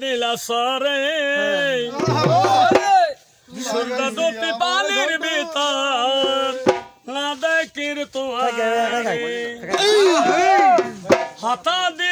দিলা সরে সন্ধ্যা দুপি পানির ভিতর। না দেখির তোমার হাতা দি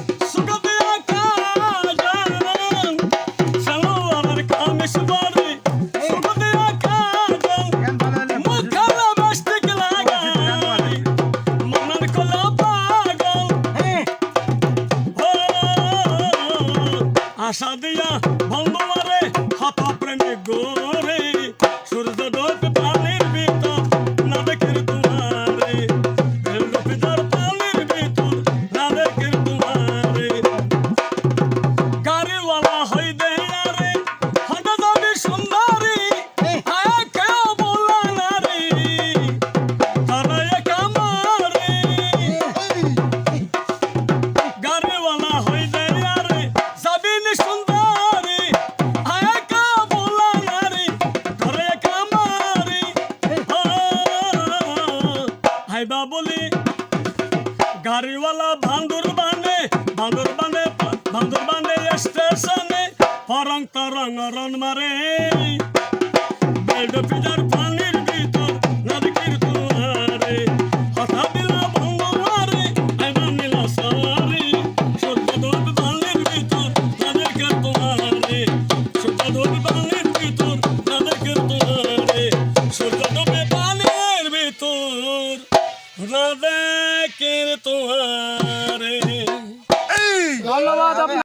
আশা দিয়া বন্ধ মারে হাত প্রেমে গোরে সূর্য বলি, গাড়িওয়ালা বান্দর বানে বান্দর বানে বান্দর বানে স্টেশনে, ফরং তরং রন মারে। বেল্ট পিজার পানি না দেখে তোমারে